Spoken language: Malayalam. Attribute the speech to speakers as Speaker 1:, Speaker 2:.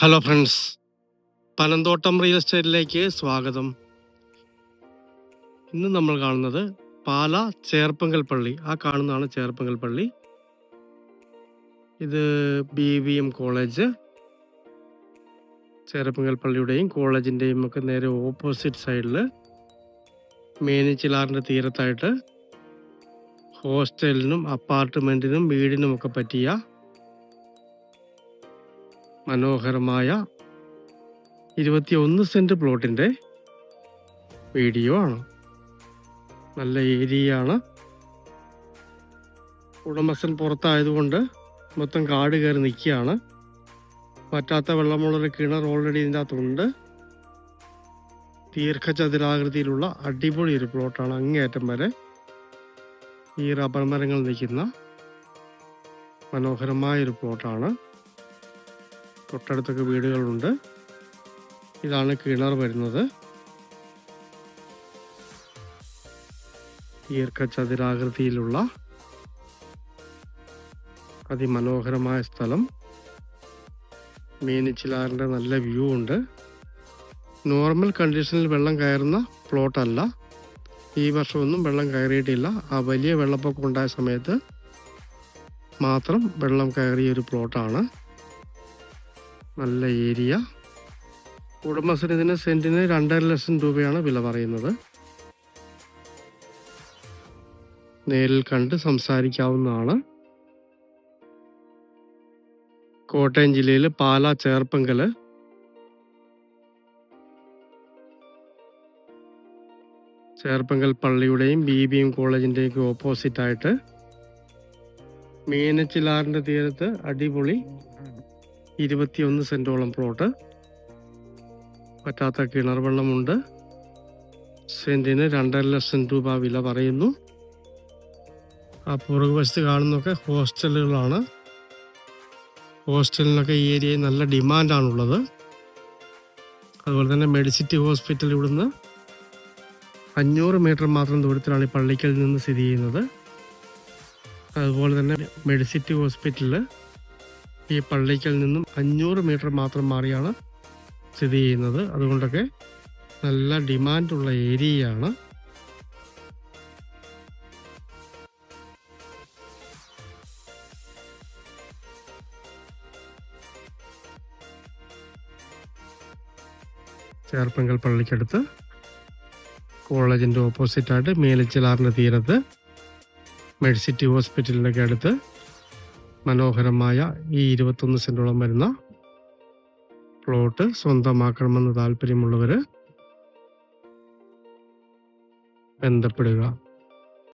Speaker 1: ഹലോ ഫ്രണ്ട്സ് പനന്തോട്ടം റിയൽ എസ്റ്റേറ്റിലേക്ക് സ്വാഗതം. ഇന്ന് നമ്മൾ കാണുന്നത് പാല ചേർപ്പങ്കൽ പള്ളി. ആ കാണുന്നതാണ് ചേർപ്പങ്കൽ പള്ളി. ഇത് B V M college Cherpunkal പള്ളിയുടെയും കോളേജിന്റെയും ഒക്കെ നേരെ ഓപ്പോസിറ്റ് സൈഡിൽ മേനിച്ചിലാറിന്റെ തീരത്തായിട്ട് ഹോസ്റ്റലിനും അപ്പാർട്ട്മെന്റിനും വീടിനും ഒക്കെ പറ്റിയ മനോഹരമായ ഇരുപത്തിയൊന്ന് സെന്റ് പ്ലോട്ടിന്റെ വീഡിയോ ആണ്. നല്ല ഏരിയയാണ്. ഉടമസ്ഥൻ പുറത്തായതുകൊണ്ട് മൊത്തം കാട് കയറി നിൽക്കുകയാണ്. പറ്റാത്ത വെള്ളമുള്ളൊരു കിണർ ഓൾറെഡി ഇതിന്റെ അകത്തുണ്ട് ദീർഘചതുരാകൃതിയിലുള്ള അടിപൊളി ഒരു പ്ലോട്ടാണ് അങ്ങേയറ്റം വരെ ഈ റബ്ബർ മരങ്ങൾ നിൽക്കുന്ന മനോഹരമായൊരു പ്ലോട്ടാണ്. തൊട്ടടുത്തൊക്കെ വീടുകളുണ്ട്. ഇതാണ് കിണർ വരുന്നത്. ദീർഘചതുരാകൃതിയിലുള്ള അതിമനോഹരമായ സ്ഥലം. മീനിച്ചിലാറിന്റെ നല്ല വ്യൂ ഉണ്ട്. നോർമൽ കണ്ടീഷനിൽ വെള്ളം കയറുന്ന പ്ലോട്ടല്ല ഈ വർഷമൊന്നും വെള്ളം കയറിയിട്ടില്ല. ആ വലിയ വെള്ളപ്പൊക്കം ഉണ്ടായ സമയത്ത് മാത്രം വെള്ളം കയറിയ ഒരു പ്ലോട്ടാണ്. നല്ല ഏരിയ. ഉടമസ്ഥന് ഇതിന് സെന്റിന് രണ്ടര ലക്ഷം രൂപയാണ് വില പറയുന്നത്. നേരിൽ കണ്ട് സംസാരിക്കാവുന്നതാണ്. കോട്ടയം ജില്ലയിൽ പാല ചേർപ്പങ്കൽ. ചേർപ്പങ്കൽ പള്ളിയുടെയും ബി ബി എം കോളേജിന്റെയും ഓപ്പോസിറ്റ് ആയിട്ട്. മീനച്ചിലാറിന്റെ തീരത്ത് അടിപൊളി ഇരുപത്തിയൊന്ന് സെന്റോളം പ്ലോട്ട് പറ്റാത്ത കിണർ വെള്ളമുണ്ട് സെന്റിന് രണ്ടര ലക്ഷം രൂപ വില പറയുന്നു. ആ പുറകുവശത്ത് കാണുന്നൊക്കെ ഹോസ്റ്റലുകളാണ്. ഹോസ്റ്റലിനൊക്കെ ഈ ഏരിയയിൽ നല്ല ഡിമാൻഡാണുള്ളത്. അതുപോലെ തന്നെ മെഡിസിറ്റി ഹോസ്പിറ്റൽ ഇവിടുന്ന് അഞ്ഞൂറ് മീറ്റർ മാത്രം ദൂരത്തിലാണ് ഈ പള്ളിക്കൽ നിന്ന് സ്ഥിതി ചെയ്യുന്നത്. അതുപോലെ തന്നെ മെഡിസിറ്റി ഹോസ്പിറ്റലിൽ ഈ പള്ളിക്കൽ നിന്നും അഞ്ഞൂറ് മീറ്റർ മാത്രം മാറിയാണ് സ്ഥിതി ചെയ്യുന്നത്. അതുകൊണ്ടൊക്കെ നല്ല ഡിമാൻഡുള്ള ഏരിയയാണ്. ചേർപ്പങ്കൽ പള്ളിക്കടുത്ത് കോളേജിന്റെ ഓപ്പോസിറ്റായിട്ട് മേലച്ചിലാറിന്റെ തീരത്ത് മെഡ്സിറ്റി ഹോസ്പിറ്റലിന്റെ ഒക്കെ അടുത്ത് മനോഹരമായ ഈ ഇരുപത്തൊന്ന് സെന്റോളം വരുന്ന പ്ലോട്ട് സ്വന്തമാക്കണമെന്ന് താല്പര്യമുള്ളവർ ബന്ധപ്പെടുക.